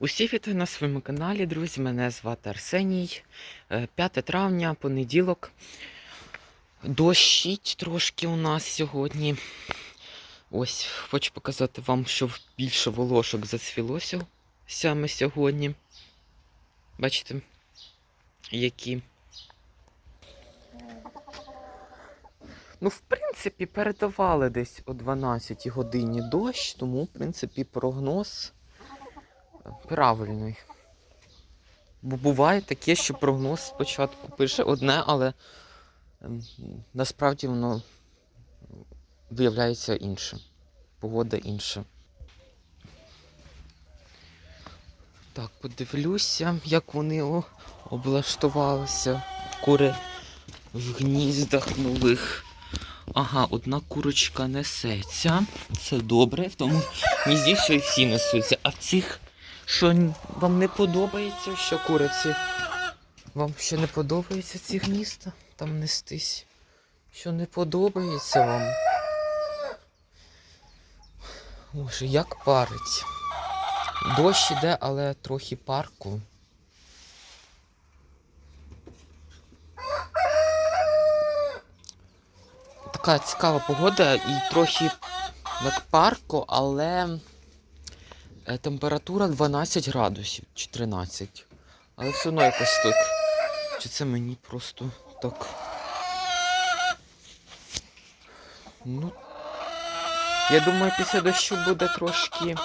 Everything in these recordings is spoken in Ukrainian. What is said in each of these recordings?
Усі вітаю на своєму каналі, друзі. Мене звати Арсеній. Е, 5 травня, понеділок. Дощить трошки у нас сьогодні. Ось, хочу показати вам, що більше волошок зацвілося саме сьогодні. Бачите, які. Ну, в принципі, передавали десь о 12 годині дощ, тому, в принципі, прогноз правильний. Бо буває таке, що прогноз спочатку пише одне, але ем, насправді воно виявляється інше. Погода інша. Так, подивлюся, як вони облаштувалися. Кури в гніздах нових. Ага, одна курочка несеться. Це добре, в тому гнізді, що і всі несуться. А в цих, що вам не подобається, що куриці? Вам ще не подобається ці гнізда там нестись? Що не подобається вам? Боже, як парить. Дощ іде, але трохи парку. Така цікава погода і трохи як парку, але температура 12 градусів чи 13. Але все одно якось так. Чи це мені просто так. Ну. Я думаю, після дощу буде трошки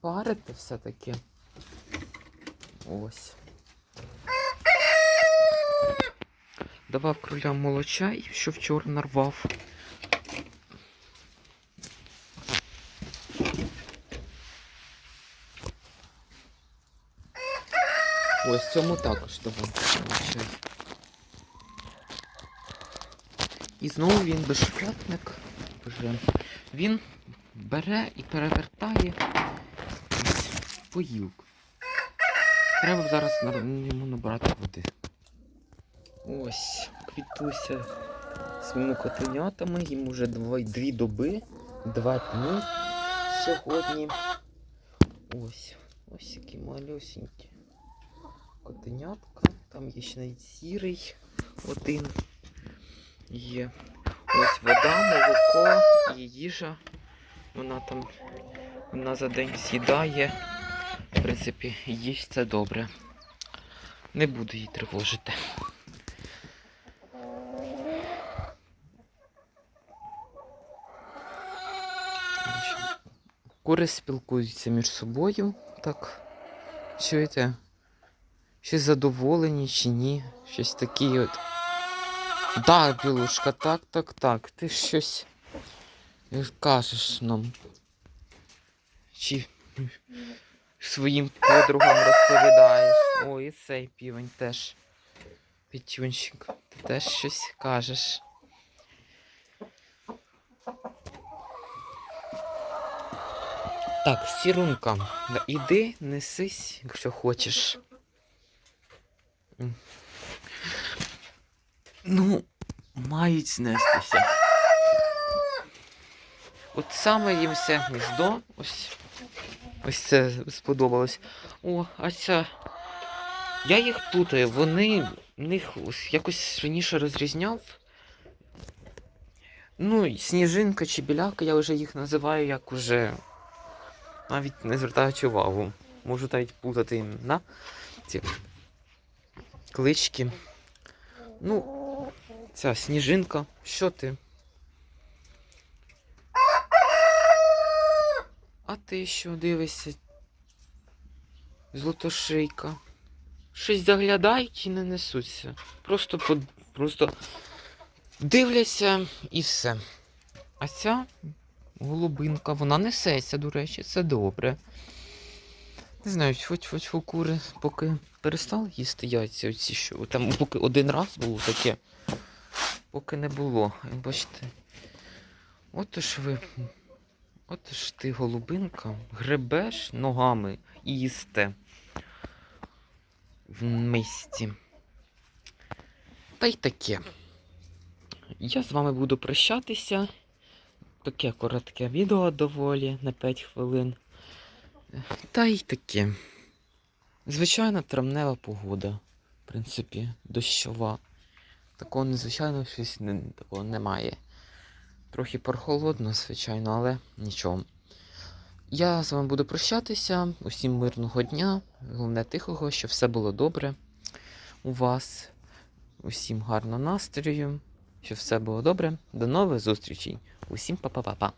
парити все-таки. Ось. Давав кролям молочай, що вчора нарвав. Ось цьому також давав. І знову він безшкетник. Він бере і перевертає поїлку. Треба зараз йому набрати води. Ось, квітуся своїми котенятами. Їм уже два, дві доби, два дні сьогодні. Ось, ось які малюсінькі котенятка. Там є ще навіть сірий один є. Ось вода, молоко і їжа. Вона там вона за день з'їдає. В принципі, їсть це добре. Не буду її тривожити. Кури спілкуються між собою. Так. Чуєте? Чи задоволені, чи ні? Щось такі от. Так, білушка, так, так, так. Ти щось кажеш нам. Чи своїм подругам розповідаєш. О, і цей півень теж. Петюнчик. Ти теж щось кажеш. Так, сірунка, іди, несись, якщо хочеш. Ну, мають знестися. От саме їм все гніздо. Ось. Ось це сподобалось. О, а ця. Я їх плутаю, вони них ось якось раніше розрізняв. Ну, сніжинка чи біляка, я вже їх називаю як уже. Навіть не звертаючи увагу. Можу навіть плутати на ці клички. Ну, ця сніжинка, що ти? А ти що дивишся? Злотошийка. Щось заглядають і не несуться. Просто по... просто дивляться і все. А ця голубинка, вона несеться, до речі, це добре. Не знаю, хоч хоч кури, поки перестали їсти яйця, оці що. Там поки один раз було таке, поки не було. Бачите. От ж ви. От ж ти, голубинка, гребеш ногами і їсте в мисті. Та й таке. Я з вами буду прощатися. Таке коротке відео доволі на 5 хвилин. Та й таке. Звичайна травнева погода, в принципі, дощова. Такого незвичайного щось не, такого немає. Трохи прохолодно, звичайно, але нічого. Я з вами буду прощатися. Усім мирного дня. Головне тихого, щоб все було добре у вас. Усім гарного настрою, щоб все було добре. До нових зустрічей. Усім па-па-па-па.